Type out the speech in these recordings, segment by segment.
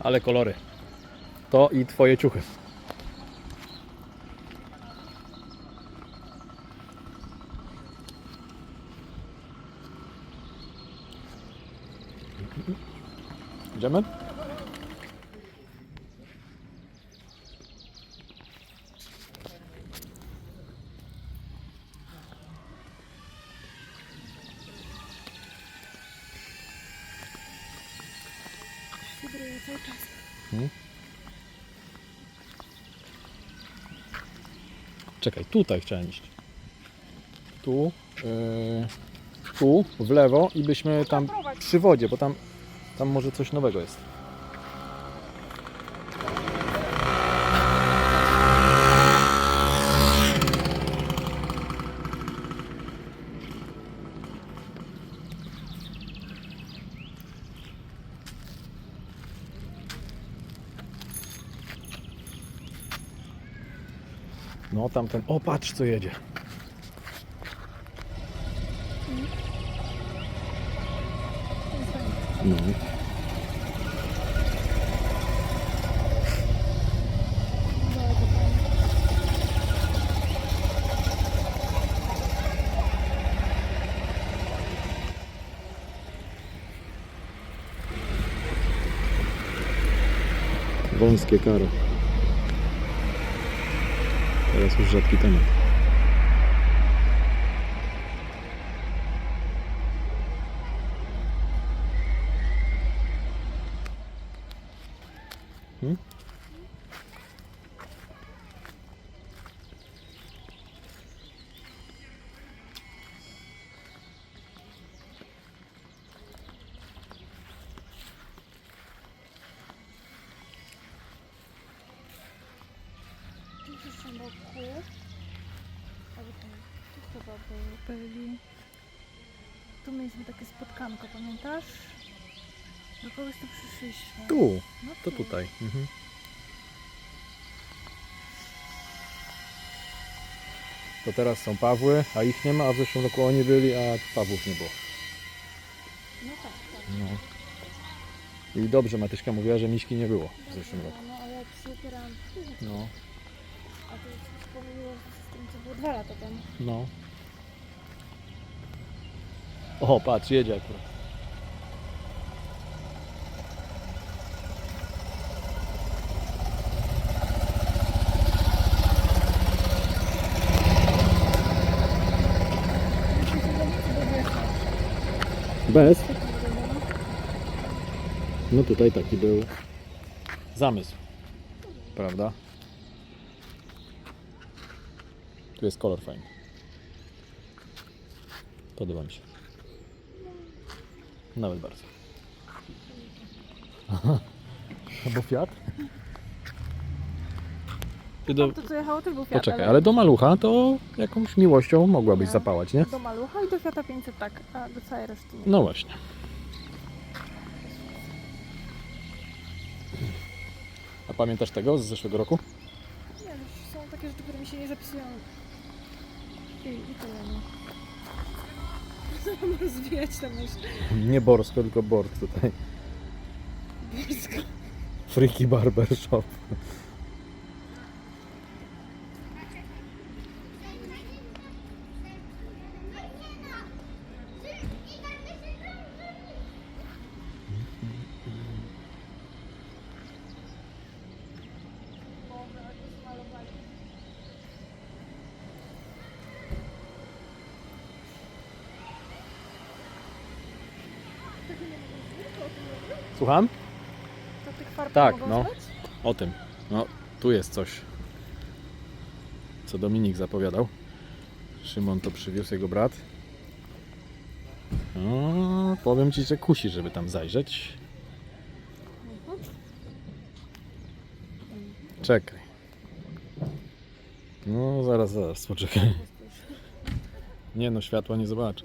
Ale kolory. To i twoje ciuchy. Idziemy? Wybryję cały czas. Czekaj, tutaj chciałem iść. Tu, yy, tu, w lewo i byśmy tam przy wodzie, bo tam, tam może coś nowego jest. No tamten, o patrz co jedzie. No. Wąskie karo. Teraz już rzadki temat. Hmm? Boku. Ale tam, tu chyba był- byli. Tu mieliśmy takie spotkanko, pamiętasz? Do kogoś tu przyszliśmy. Tu, No to tu. tutaj. Mhm. To teraz są Pawły, a ich nie ma, a w zeszłym roku oni byli, a Pawłów nie było. No tak, tak. No. I dobrze Matyśka mówiła, że Miśki nie było w zeszłym roku. No, ale jak No, a to się pomyliło z tym, co było dwa lata temu. no. O, patrz, jedzie akurat. Bez? No tutaj taki był zamysł. Prawda? Tu jest kolor fajny. Podoba mi się. Nawet bardzo. Albo Fiat? Ty do... To co jechało też był Fiat, Poczekaj, ale do malucha to jakąś miłością mogłabyś No. zapałać, nie? Do malucha i do Fiata 500 tak, a do całej reszty nie. No właśnie. A pamiętasz tego z zeszłego roku? Nie, no, są takie rzeczy, które mi się nie zapisują. I, i. Mam rozwijać tam już Nie Borsko, tylko Borg tutaj. Borsko. Freaky Barber Słucham? To tych farb Tak, mogą no. O tym. No, tu jest coś, co Dominik zapowiadał. Szymon to przywiózł jego brat. No, powiem ci, że kusi, żeby tam zajrzeć. Czekaj. No, zaraz, zaraz, poczekaj. Nie no, światła nie zobaczę.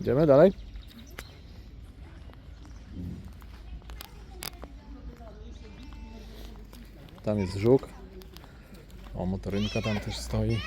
Idziemy dalej. Tam jest żuk. O, motorynka tam też stoi.